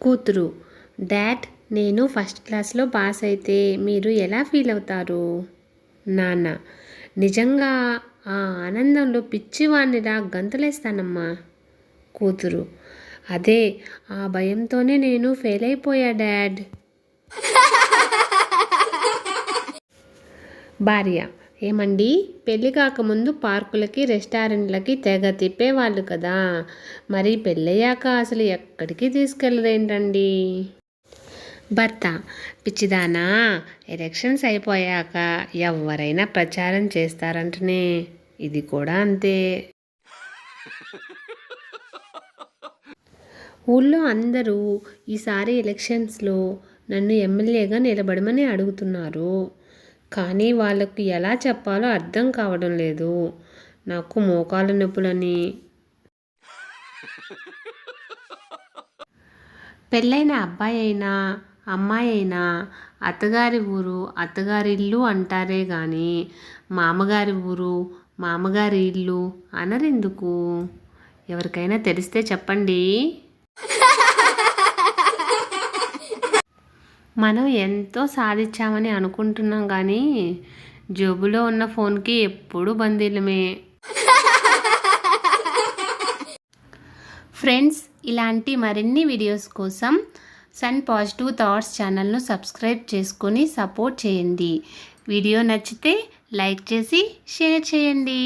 కూతురు. డాడ్ నేను ఫస్ట్ క్లాస్లో పాస్ అయితే మీరు ఎలా ఫీల్ అవుతారు? నాన్న నిజంగా ఆ ఆనందంలో పిచ్చివాణ్ణిలా గంతులేస్తానమ్మా. కూతురు అదే ఆ భయంతోనే నేను ఫెయిల్ అయిపోయా డాడ్. భార్య ఏమండి? పెళ్ళి కాకముందు పార్కులకి రెస్టారెంట్లకి తెగ తిప్పేవాళ్ళు కదా. మరి పెళ్ళయ్యాక అసలు ఎక్కడికి తీసుకెళ్ళరేంటండి? భర్త పిచ్చిదానా ఎలక్షన్స్ అయిపోయాక ఎవరైనా ప్రచారం చేస్తారంటనే. ఇది కూడా అంతే. ఊళ్ళో అందరూ ఈసారి ఎలక్షన్స్లో నన్ను ఎమ్మెల్యేగా నిలబడమని అడుగుతున్నారు. కానీ వాళ్ళకు ఎలా చెప్పాలో అర్థం కావడం లేదు. నాకు మోకాలు నొప్పులని. పెళ్ళైన అబ్బాయి అయినా అమ్మాయి అయినా అత్తగారి ఊరు అత్తగారి ఇల్లు అంటారే కానీ మామగారి ఊరు మామగారి ఇల్లు అనరెందుకు? ఎవరికైనా తెలిస్తే చెప్పండి. మనం ఎంతో సాధించామని అనుకుంటున్నాం కానీ జేబులో ఉన్న ఫోన్కి ఎప్పుడు బందీలమే ఫ్రెండ్స్ ఇలాంటి మరిన్ని వీడియోస్ కోసం సన్ పాజిటివ్ థాట్స్ ఛానల్ను సబ్స్క్రైబ్ చేసుకొని సపోర్ట్ చేయండి. వీడియో నచ్చితే లైక్ చేసి షేర్ చేయండి.